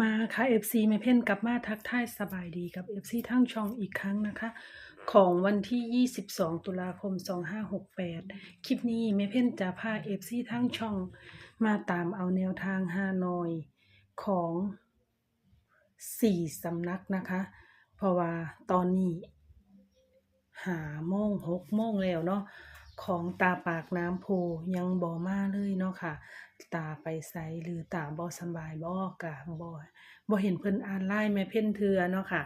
มาค่ะ FC แม่เพ่นกลับมาทักทายสบายดีกับ FC ทั้งช่องอีกครั้งนะคะ ของวันที่ 22 ตุลาคม 2568 คลิปนี้แม่เพ่นจะพา FC ทั้งช่องมาตามเอาแนวทางฮานอยของ 4 สำนักนะคะ เพราะว่าตอนนี้หาโมงหกโมงแล้วเนาะ ของตาปากน้ำโพยังบ่มาเลยเนาะค่ะ ตาไปไสหรือตาบ่สำบายบ่กะบ่บ่เห็นเพิ่นอ่านไลน์แม่เพ่นเทือเนาะค่ะ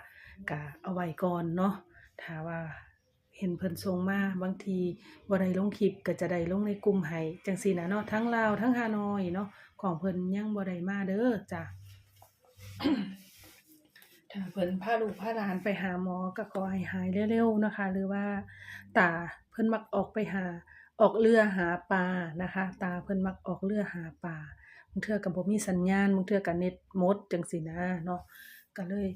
กะเอาไว้ก่อนเนาะถ้าว่าเห็นเพิ่นส่งมาบางทีบ่ได้ลงคลิปก็จะได้ลงในกลุ่มให้จังซี่นะเนาะทั้งลาวทั้งฮานอยเนาะของเพิ่นยังบ่ได้มาเด้อจ้ะ ถ้าเพิ่นพาลูกพาหลานไปหาหมอก็ขอให้หายเร็วๆนะคะ หรือว่าตาเพิ่นมักออกไปหาออกเรือหาปลานะคะ ตาเพิ่นมักออกเรือหาปลาบางเทื่อก็บ่มีสัญญาณบางเทื่อก็เน็ตมดจังซี่นะเนาะก็เลย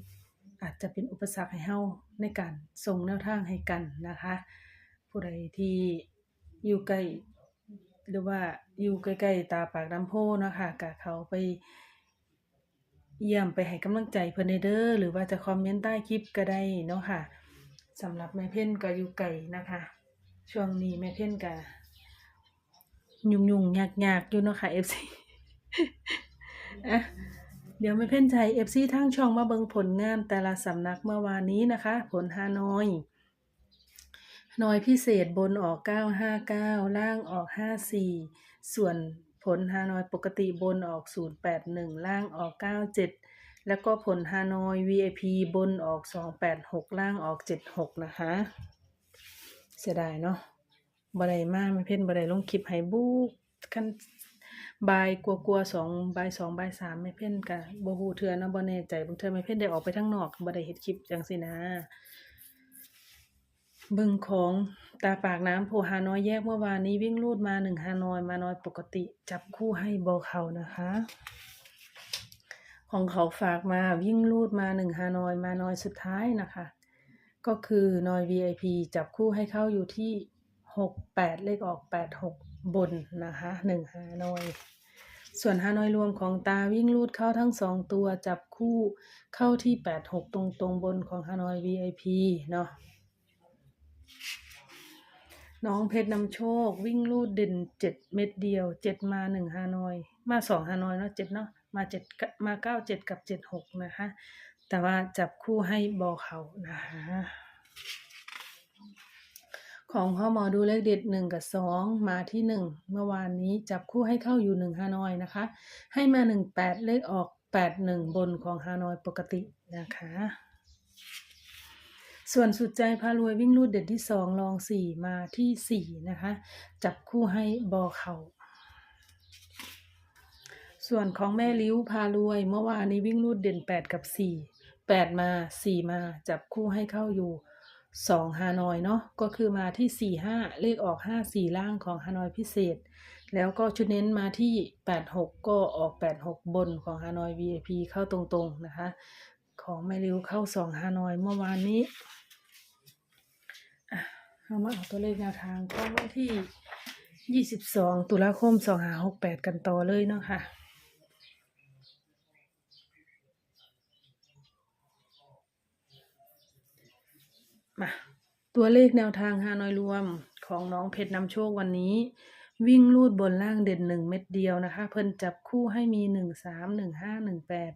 อาจจะเป็นอุปสรรคให้เฮาในการส่งแนวทางให้กันนะคะ ผู้ใดที่อยู่ใกล้หรือว่าอยู่ใกล้ๆตาปากน้ำโพนะคะก็เขาไป เยี่ยมไปให้กำลังใจเพิ่นได้เด้อหรือว่าจะคอมเมนต์ใต้คลิปก็ได้เนาะค่ะสำหรับแม่เพ่นก็อยู่ไกลนะคะ ช่วงนี้แม่เพ่นก็ยุ่งๆยากๆอยู่เนาะค่ะ FC อะเดี๋ยวแม่เพ่นใช้ FC ทางช่องมาเบิงผลงานแต่ละสำนักเมื่อวานนี้นะคะ ผลฮานอยฮานอยพิเศษบนออก 959 ล่างออก 54 ส่วน ผลฮานอยปกติบนออก 081 ล่างออก 97 แล้วก็ผลฮานอย VIP บนออก 286 ล่างออก 76 นะคะ เสียดายเนาะบ่ไดมากไม่เพ่นบ่ไดลงคลิปให้บูคันบายกลัวๆสองบายสองบายสามไม่เพ่นกะบ่ฮู้เทื่อเนะบ่แน่ใจบางเทื่อไม่เพ่นได้ออกไปข้างนอกบ่ไดเฮ็ดคลิปจังซี่นะเบิ่งของ ตาปากน้ำโพฮานอยแยกเมื่อวานนี้วิ่งลูดมาหนึ่งฮานอยมาน้อยปกติ จับคู่ให้บอเขานะคะ ของเขาฝากมาวิ่งลูดมาหนึ่งฮานอยมาน้อยสุดท้ายนะคะ ก็คือนอย VIP จับคู่ให้เข้าอยู่ที่หกแปดเลขออกแปดหกบนนะคะหนึ่งฮานอยส่วนฮานอยรวมของตาวิ่งลูดเข้าทั้งสองตัวจับคู่เข้าที่แปดหกตรงตรงบนของฮานอย VIP เนาะ น้องเพชรนำโชค วิ่งลูดเด่นเจ็ดเม็ดเดียวเจ็ดมาหนึ่งฮานอย มาสองฮานอยเนาะเจ็ดเนาะมาเจ็ดมาเก้าเจ็ดกับเจ็ดหกนะคะ แต่ว่าจับคู่ให้บอเขานะคะของพ่อหมอดูเลขเด็ดหนึ่งกับสองมาที่หนึ่งเมื่อวานนี้จับคู่ให้เข้าอยู่หนึ่งฮานอยนะคะ ให้มาหนึ่งแปดเลขออกแปดหนึ่งบนของฮานอยปกตินะคะ ส่วนสุดใจพารวยวิ่งรูดเด่นที่สองลองสี่มาที่สี่นะคะ จับคู่ให้บอเขาส่วนของแม่ลิ้วพารวย เมื่อวานนี้วิ่งรูดเด่นแปดกับสี่แปดมาสี่มาจับคู่ให้เข้าอยู่สองฮานอยเนาะก็คือมาที่สี่ห้าเลขออกห้าสี่ล่างของฮานอยพิเศษ แล้วก็ชุดเน้นมาที่แปดหกก็ออกแปดหกบนของฮานอย VIP เข้าตรงๆนะคะ ของแม่ริ้วเข้าสองฮานอยเมื่อวานนี้ เอามาเอาตัวเลขแนวทางของวันที่ 22 ตุลาคม 2568 กันต่อเลยเนาะค่ะมาตัวเลขแนวทางฮานอยรวมของน้องเพชรนำโชควันนี้ วิ่งลูดบนล่างเด่นหนึ่งเม็ดเดียวนะคะ เพิ่นจับคู่ให้มีหนึ่งสามหนึ่งห้าหนึ่งแปด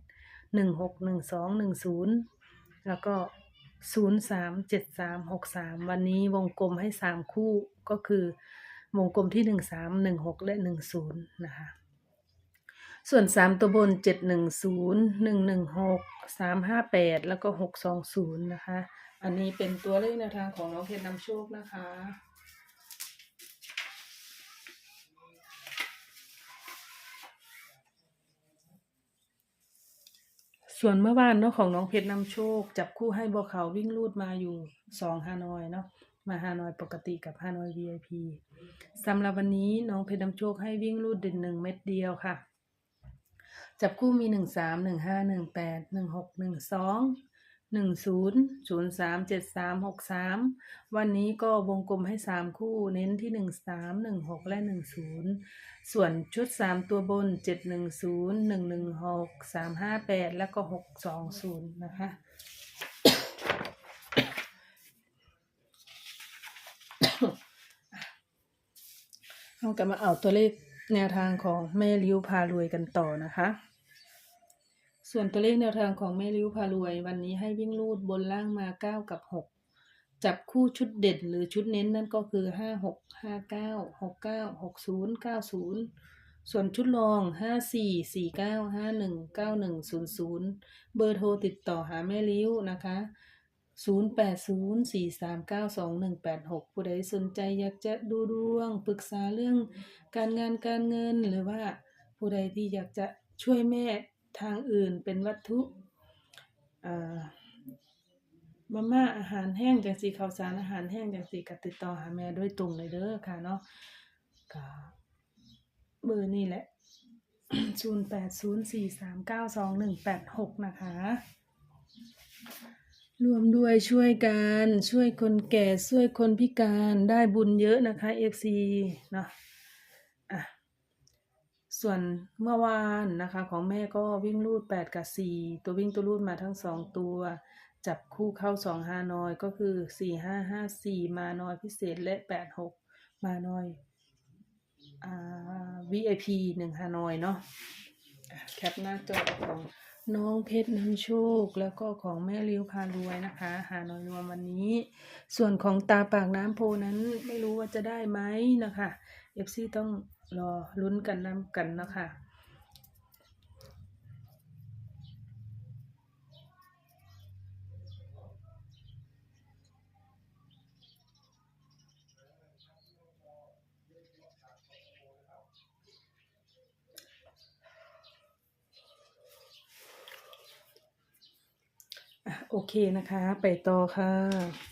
หนึ่งหกหนึ่งสองหนึ่งศูนย์แล้วก็ ศูนย์สามเจ็ดสามหกสามวันนี้วงกลมให้สามคู่ก็คือ วงกลมที่หนึ่งสามหนึ่งหกและหนึ่งศูนย์นะคะ ส่วนสามตัวบนเจ็ดหนึ่งศูนย์หนึ่งหนึ่งหกสามห้าแปดแล้วก็หกสองศูนย์นะคะ อันนี้เป็นตัวเลขแนวทางของน้องเพชรนำโชคนะคะ ส่วนเมื่อวานเนาะของน้องเพชรนำโชค จับคู่ให้บัวขาววิ่งลูดมาอยู่สองฮานอยเนาะมาฮานอยปกติกับฮานอย VIP สำหรับวันนี้น้องเพชรนำโชคให้วิ่งลูดเด่นหนึ่งเม็ดเดียวค่ะ จับคู่มีหนึ่งสามหนึ่งห้าหนึ่งแปดหนึ่งหกหนึ่งสอง หนึ่งศูนย์ศูนย์สามเจ็ดสามหกสามวันนี้ก็วงกลมให้สามคู่เน้นที่หนึ่งสามหนึ่งหกและหนึ่งศูนย์ส่วนชุดสามตัวบนเจ็ดหนึ่งศูนย์หนึ่งหนึ่งหกสามห้าแปดแล้วก็หกสองศูนย์นะคะเรากลับมาเอาตัวเลขแนวทางของแม่ลิ้วพารวยกันต่อนะคะ ส่วนตัวเลขแนวทางของแม่ลิ้วพารวย วันนี้ให้วิ่งลูดบนล่างมาเก้ากับหกจับคู่ชุดเด่นหรือชุดเน้นนั่นก็คือห้าหกห้าเก้าหกเก้าหกศูนย์เก้าศูนย์ส่วนชุดรองห้าสี่สี่เก้าห้าหนึ่งเก้าหนึ่งศูนย์ศูนย์เบอร์โทรติดต่อหาแม่ลิ้วนะคะศูนย์แปดศูนย์สี่สามเก้าสองหนึ่งแปดหกผู้ใดสนใจอยากจะดูดวง ปรึกษาเรื่องการงานการเงินหรือว่าผู้ใดที่อยากจะช่วยแม่ ทางอื่นเป็นวัตถุมาม่าอาหารแห้งจังสีข้าวสารอาหารแห้งจังสีก็ติดต่อหาแม่โดยตรงเลยเด้อค่ะเนาะก็เบอร์นี่แหละศูนย์แปดศูนย์สี่สามเก้าสองหนึ่งแปดหกนะคะรวมด้วยช่วยกันช่วยคนแก่ช่วยคนพิการได้บุญเยอะนะคะ FC เนาะ ส่วนเมื่อวานนะคะของแม่ก็วิ่งลูด 8 กับ 4 ตัววิ่งตัวลูดมาทั้ง 2 ตัว จับคู่เข้า2ฮานอยก็คือ 4 5 5 4 มาน้อยพิเศษและ 8 6 มาน้อยอ่า VIP 1ฮานอยเนาะอะแคปหน้าจอของน้องเพชรนำโชค แล้วก็ของแม่ริ้วพารวยนะคะ หาหน่อยรวมวันนี้ ส่วนของตาปากน้ำโพนั้นไม่รู้ว่าจะได้ไหมนะคะ FC ต้องรอลุ้นกันนำกันนะคะโอเคนะคะ ไปต่อค่ะ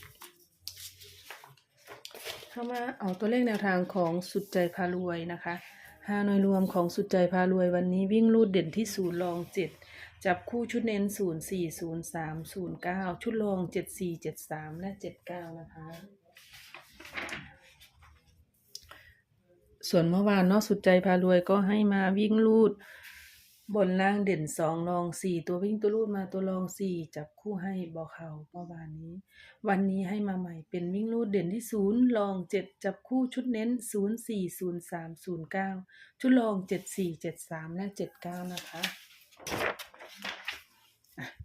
เข้ามาเอาตัวเลขแนวทางของสุดใจพารวยนะคะห้าหน่วยรวมของสุดใจพารวยวันนี้วิ่งรูดเด่นที่ศูนย์รองเจ็ดจับคู่ชุดเน้นศูนย์สี่ศูนย์สามศูนย์เก้าชุดรองเจ็ดสี่เจ็ดสามและเจ็ดเก้านะคะ ส่วนเมื่อวานเนาะสุดใจพารวยก็ให้มาวิ่งลูด บนล่างเด่นสองรองสี่ตัววิ่งตัวรูดมาตัวรองสี่จับคู่ให้บอเขาเมื่อวานนี้ วันนี้ให้มาใหม่เป็นวิ่งรูดเด่นที่ศูนย์รองเจ็ดจับคู่ชุดเน้นศูนย์สี่ศูนย์สามศูนย์เก้าชุดรองเจ็ดสี่เจ็ดสามและเจ็ดเก้านะคะ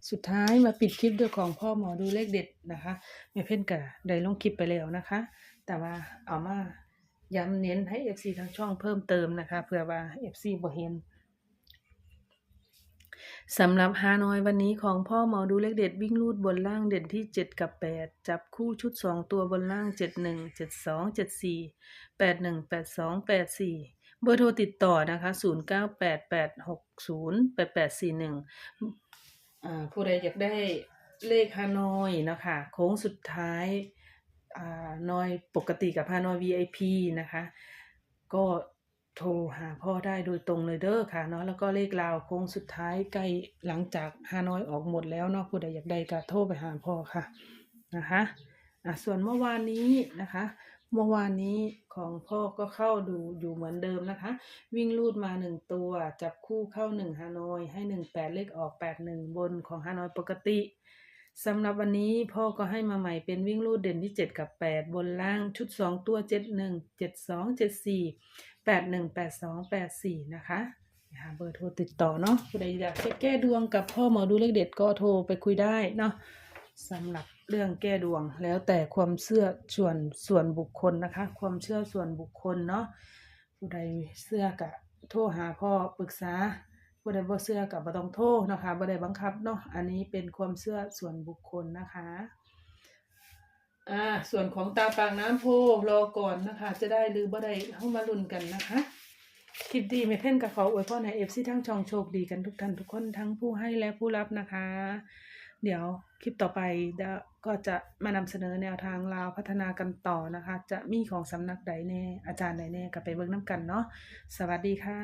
สุดท้ายมาปิดคลิปด้วยของพ่อหมอดูเลขเด็ดนะคะแม่เพ่นกะได้ลงคลิปไปแล้วนะคะ แต่ว่าเอามาย้ำเน้นให้ FC ทางช่องเพิ่มเติมนะคะเผื่อว่า FC บ่เห็น สำหรับฮานอยวันนี้ของพ่อหมอดูเลขเด็ดวิ่งลูดบนล่างเด่นที่ 7 กับ 8 จับคู่ชุด 2 ตัวบนล่าง 71 72 74 81 82 84 เบอร์โทรติดต่อนะคะ 098860 8841อ่าผู้ใดอยากได้เลขฮานอยนะคะโค้งสุดท้ายอ่านอยปกติกับฮานอย VIP นะคะ ก็ โทรหาพ่อได้โดยตรงเลยเด้อค่ะเนาะแล้วก็เลขราวโค้งสุดท้ายใกล้หลังจากฮานอยออกหมดแล้วเนาะผู้ใดอยากได้ก็โทรไปหาพ่อค่ะนะคะอะส่วนเมื่อวานนี้นะคะ เมื่อวานนี้ของพ่อก็เข้าดูอยู่เหมือนเดิมนะคะ วิ่งลูดมาหนึ่งตัวจับคู่เข้าหนึ่งฮานอยให้หนึ่งแปดเลขออกแปดหนึ่งบนของฮานอยปกติ สำหรับวันนี้พ่อก็ให้มาใหม่เป็นวิ่งลูดเด่นที่เจ็ดกับแปดบนล่างชุดสองตัวเจ็ดหนึ่งเจ็ดสองเจ็ดสี่แปดหนึ่งแปดสองแปดสี่นะคะหาเบอร์โทรติดต่อเนาะผู้ใดอยากจะแก้ดวงกับพ่อหมอดูเลขเด็ดก็โทรไปคุยได้เนาะสำหรับเรื่องแก้ดวงแล้วแต่ความเชื่อส่วนส่วนบุคคลนะคะ ความเชื่อส่วนบุคคลเนาะผู้ใดเชื่อกะโทรหาพ่อปรึกษา ผู้ใดบ่เชื่อกับบ่ต้องโทรนะคะบ่ได้บังคับเนาะอันนี้เป็นความเชื่อส่วนบุคคลนะคะอ่าส่วนของตาปากน้ำโพรอก่อนนะคะ จะได้หรือบ่ได้เข้ามาลุ้นกันนะคะคลิปดีไม่เพ่นกับขออวยพรในเอฟซีทั้งช่องโชคดีกันทุกท่านทุกคนทั้งผู้ให้และผู้รับนะคะ เดี๋ยวคลิปต่อไปก็จะมานำเสนอแนวทางลาวพัฒนากันต่อนะคะ จะมีของสำนักใดแน่อาจารย์ใดแน่ก็ไปเบิ่งน้ำกันเนาะสวัสดีค่ะ